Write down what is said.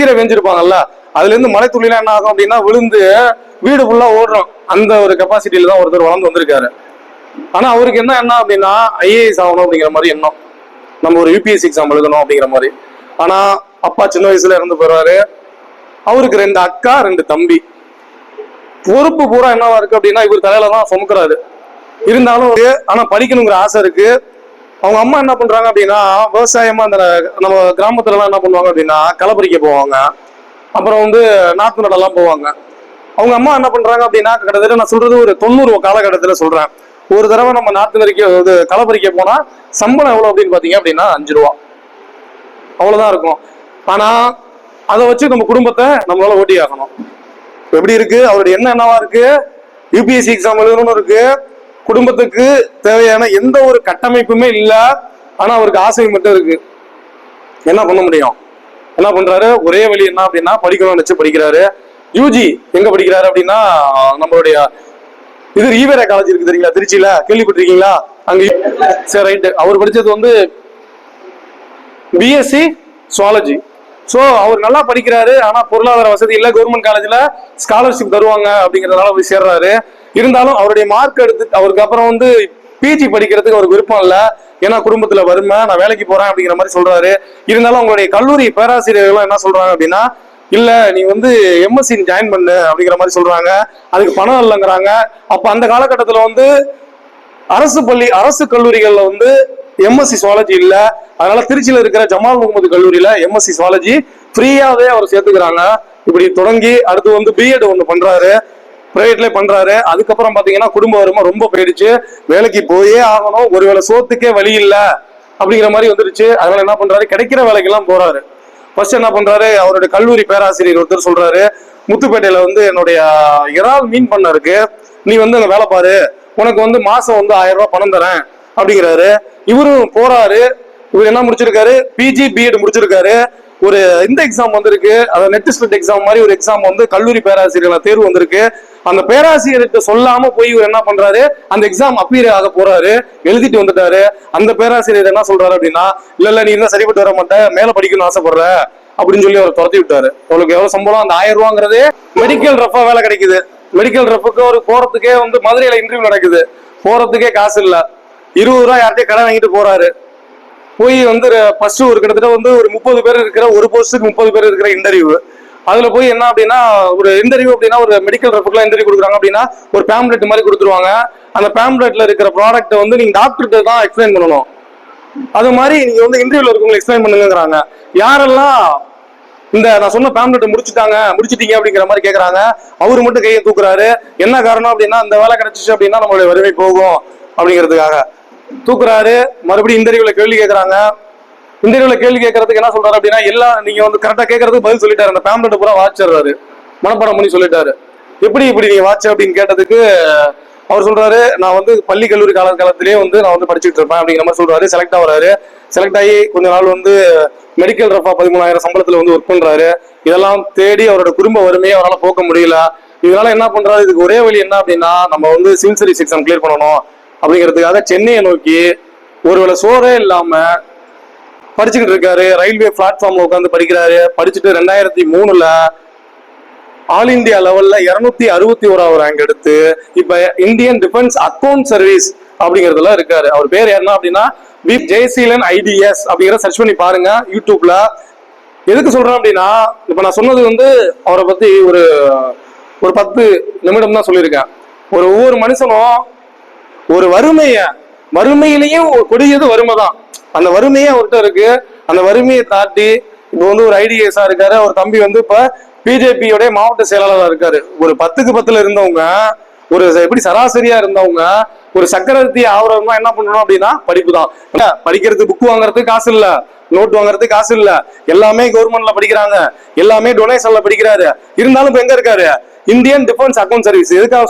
கீரை வெஞ்சிருப்பாங்கல்ல அதுல இருந்து மழை துளிலாம் என்ன ஆகும் அப்படின்னா விழுந்து வீடு ஃபுல்லா ஓடுறோம். அந்த ஒரு கெப்பாசிட்டியில தான் ஒருத்தர் வளர்ந்து வந்திருக்காரு. ஆனா அவருக்கு என்ன என்ன அப்படின்னா ஐஏஎஸ் ஆகணும் அப்படிங்கிற மாதிரி எண்ணம். நம்ம ஒரு யூபிஎஸ்சி எக்ஸாம் எழுதணும் அப்படிங்கிற மாதிரி. ஆனா அப்பா சின்ன வயசுல இறந்து போறாரு. அவருக்கு ரெண்டு அக்கா ரெண்டு தம்பி. பொறுப்பு பூரா என்னவா இருக்கு அப்படின்னா இவர் தலையில தான் சுமக்குறாரு. இருந்தாலும் ஆனா படிக்கணுங்கிற ஆசை இருக்கு. அவங்க அம்மா என்ன பண்றாங்க அப்படின்னா விவசாயமா அந்த நம்ம கிராமத்துல எல்லாம் என்ன பண்ணுவாங்க அப்படின்னா களைப்பறிக்க போவாங்க. அப்புறம் வந்து நாற்று நடலாம் போவாங்க. அவங்க அம்மா என்ன பண்றாங்க அப்படின்னா கிட்டத்தட்ட நான் சொல்றது ஒரு தொண்ணூறு காலகட்டத்துல சொல்றேன். ஒரு தடவை நம்ம நாற்று நெறிக்க இது களைப்பறிக்க போனா சம்பளம் எவ்வளவு அப்படின்னு பாத்தீங்க அப்படின்னா அஞ்சு ரூபா. அவ்வளவுதான் இருக்கும். ஆனா அதை வச்சு நம்ம குடும்பத்தை நம்மளால ஓட்டி ஆகணும் எப்படி இருக்கு? அவருடைய என்ன என்னவா இருக்கு? யூபிஎஸ்சி எக்ஸாம் எழுதணும்னு இருக்கு. குடும்பத்துக்கு தேவையான எந்த ஒரு கட்டமைப்புமே இல்ல. ஆனா அவருக்கு ஆசை மட்டும் இருக்கு. என்ன பண்ண முடியும்? என்ன பண்றாரு? ஒரே வழி என்ன அப்படின்னா படிக்கணும்னு நினைச்சு படிக்கிறாரு. யூஜி எங்க படிக்கிறாரு அப்படின்னா நம்மளுடைய இது ஈவேரா காலேஜ் இருக்கு தெரியுங்களா? திருச்சியில. கேள்விப்பட்டிருக்கீங்களா? அங்க சரி ரைட்டு அவர் படிச்சது வந்து பிஎஸ்சி சுவாலஜி ஸோ அவர் நல்லா படிக்கிறாரு ஆனால் பொருளாதார வசதி இல்லை கவர்மெண்ட் காலேஜில் ஸ்காலர்ஷிப் தருவாங்க அப்படிங்கிறதுனால போய் சேர்றாரு. இருந்தாலும் அவருடைய மார்க் எடுத்து அவருக்கு அப்புறம் வந்து பிஜி படிக்கிறதுக்கு அவருக்கு விருப்பம் இல்லை. ஏன்னா குடும்பத்தில் வறுமை நான் வேலைக்கு போகிறேன் அப்படிங்கிற மாதிரி சொல்கிறாரு இருந்தாலும் அவங்களுடைய கல்லூரி பேராசிரியர்களும் என்ன சொல்கிறாங்க அப்படின்னா இல்லை நீ வந்து எம்எஸ்சி ஜாயின் பண்ணு அப்படிங்கிற மாதிரி சொல்கிறாங்க அதுக்கு பணம் இல்லைங்கிறாங்க. அப்போ அந்த காலகட்டத்தில் வந்து அரசு பள்ளி அரசு கல்லூரிகளில் வந்து எம்எஸ்சி சுவாலஜி இல்ல. அதனால திருச்சியில இருக்கிற ஜமால் முகமது கல்லூரியில எம்எஸ்சி சுவாலஜி ஃப்ரீயாவே அவர் சேர்த்துக்கிறாங்க. இப்படி தொடங்கி அடுத்து வந்து பிஎட் ஒண்ணு பண்றாரு. பிரைவேட்லேயே பண்றாரு. அதுக்கப்புறம் பாத்தீங்கன்னா குடும்ப வருமா ரொம்ப போயிடுச்சு. வேலைக்கு போயே ஆகணும். ஒருவேளை சோத்துக்கே வழி இல்ல அப்படிங்கிற மாதிரி வந்துருச்சு. அதனால என்ன பண்றாரு? கிடைக்கிற வேலைக்கெல்லாம் போறாரு. ஃபர்ஸ்ட் என்ன பண்றாரு? அவருடைய கல்லூரி பேராசிரியர் ஒருத்தர் சொல்றாரு. முத்துப்பேட்டையில வந்து என்னுடைய இறால் மீன் பண்ண இருக்கு. நீ வந்து அங்க வேலை பாரு. உனக்கு வந்து மாசம் வந்து ஆயிரம் ரூபாய் பணம் தரேன். அப்படிங்கிறாரு. இவரும் போறாரு. இவர் என்ன முடிச்சிருக்காரு? பிஜி பிஎட் முடிச்சிருக்காரு. ஒரு இந்த எக்ஸாம் வந்திருக்கு. அதாவது நெட் ஸ்லிட் எக்ஸாம் மாதிரி ஒரு எக்ஸாம் வந்து கல்லூரி பேராசிரியர் தேர்வு வந்திருக்கு. அந்த பேராசிரியர்கிட்ட சொல்லாம போய் இவர் என்ன பண்றாரு? அந்த எக்ஸாம் அப்பீர் ஆக போறாரு. எழுதிட்டு வந்துட்டாரு. அந்த பேராசிரியர் என்ன சொல்றாரு அப்படின்னா இல்ல இல்ல நீ என்ன சரிப்பட்டு வர மாட்டேன் மேல படிக்கணும்னு ஆசைப்படுற. அப்படின்னு சொல்லி அவர் துரத்தி விட்டாரு. உங்களுக்கு எவ்வளவு சம்பளம்? அந்த ஆயிரம் ரூபாங்கிறது மெடிக்கல் ரஃபா வேலை கிடைக்குது. மெடிக்கல் ரஃபுக்கு ஒரு போறதுக்கே வந்து மதுரையில இன்டர்வியூ நடக்குது. போறதுக்கே காசு இல்லை. இருபது ரூபா யார்கிட்டயும் கடை வாங்கிட்டு போறாரு. போய் வந்து ஃபர்ஸ்ட் ஒரு கிட்டத்தட்ட வந்து ஒரு முப்பது பேர் இருக்கிற ஒரு போஸ்ட்டுக்கு முப்பது பேர் இருக்கிற இன்டர்வியூ அதுல போய் என்ன அப்படின்னா ஒரு இன்டர்வியூ அப்படின்னா ஒரு மெடிக்கல் ரெப்புக்குலாம் இன்டர்வியூ கொடுக்குறாங்க அப்படின்னா ஒரு பேம்லெட் மாதிரி கொடுத்துருவாங்க. அந்த பேம்லெட்ல இருக்கிற ப்ராடக்ட்டை வந்து நீங்க டாக்டர்கிட்ட தான் எக்ஸ்பிளைன் பண்ணணும். அது மாதிரி நீங்க வந்து இன்டர்வியூல இருக்கவங்க எக்ஸ்பிளைன் பண்ணுங்கிறாங்க யாரெல்லாம் இந்த நான் சொன்ன பேம்லெட் முடிச்சுட்டாங்க முடிச்சிட்டீங்க அப்படிங்கிற மாதிரி கேக்குறாங்க. அவரு மட்டும் கையை தூக்குறாரு. என்ன காரணம் அப்படின்னா இந்த வேலை கிடைச்சிச்சு அப்படின்னா நம்மளுடைய வறுமை போகும் அப்படிங்கிறதுக்காக. தூக்குறாரு. மறுபடியும் இன்டர்வியூல கேள்வி கேட்கறாங்க இன்டர்வியூல கேள்வி கேட்கறதுக்கு என்ன சொல்றாரு அப்படின்னா எல்லாம் நீங்க வந்து கரெக்டா கேட்கறதுக்கு பதில் சொல்லிட்டாரு. அந்த பேம்லெட் பூரா வாச்சிடுறாரு மனப்பாடம் பண்ணி சொல்லிட்டாரு. எப்படி இப்படி நீங்க வாட்ச் அப்படின்னு கேட்டதுக்கு அவர் சொல்றாரு நான் வந்து பள்ளி கல்லூரி கால காலத்திலேயே வந்து நான் வந்து படிச்சுட்டு இருப்பேன். அப்படிங்கிற மாதிரி சொல்றாரு. செலக்ட் ஆகுறாரு செலக்ட் ஆகி கொஞ்ச நாள் வந்து மெடிக்கல் ரஃபா பதிமூணாயிரம் சம்பளத்துல வந்து ஒர்க் பண்றாரு. இதெல்லாம் தேடி அவரோட குடும்ப வறுமையை அவரால் போக்க முடியல. இதனால என்ன பண்றாரு? இதுக்கு ஒரே வழி என்ன அப்படின்னா நம்ம வந்து சிவில் சர்வீஸ் எக்ஸாம் கிளியர் பண்ணணும். அப்படிங்கிறதுக்காக சென்னையை நோக்கி ஒருவேளை சோறே இல்லாம படிச்சுக்கிட்டு இருக்காரு. ரயில்வே பிளாட்ஃபார்ம்ல உட்காந்து படிக்கிறாரு. படிச்சுட்டு ரெண்டாயிரத்தி மூணுல ஆல் இந்தியா லெவல்ல இருநூத்தி அறுபத்தி ஓராவது ரேங்க் எடுத்து இப்ப இந்தியன் டிஃபென்ஸ் அக்கவுண்ட் சர்வீஸ் அப்படிங்கறதுல இருக்காரு. அவர் பேர் என்ன அப்படின்னா வி ஜெயசீலன் ஐடிஎஸ் அப்படிங்கிற சர்ச் பண்ணி பாருங்க. யூடியூப்ல எதுக்கு சொல்றேன் அப்படின்னா இப்ப நான் சொன்னது வந்து அவரை பத்தி ஒரு ஒரு பத்து நிமிடம் தான் சொல்லியிருக்கேன். ஒரு ஒவ்வொரு மனுஷனும் ஒரு வறுமைய வறுமையிலையும் கொடியது வறுமை தான் அந்த வறுமையே அவர்கிட்ட இருக்கு. அந்த வறுமையை தாட்டி இப்போ வந்து ஒரு ஐடிஎஸ்ஆ இருக்காரு. அவர் தம்பி வந்து இப்ப பிஜேபியோட மாவட்ட செயலாளராக இருக்காரு. ஒரு பத்துக்கு பத்துல இருந்தவங்க ஒரு எப்படி சராசரியா இருந்தவங்க ஒரு சக்கரவர்த்தி ஆவரமா என்ன பண்ணணும் அப்படின்னா படிப்பு தான் படிக்கிறது படிக்கிறதுக்கு புக் வாங்குறதுக்கு காசு இல்ல. நோட் வாங்குறதுக்கு காசு இல்ல. எல்லாமே கவர்மெண்ட்ல படிக்கிறாங்க. எல்லாமே டொனேஷன்ல படிக்கிறாரு. இருந்தாலும் இப்ப எங்க இருக்காரு? இந்தியன் டிஃபென்ஸ் அக்கௌண்ட் சர்வீஸ் எதுக்காக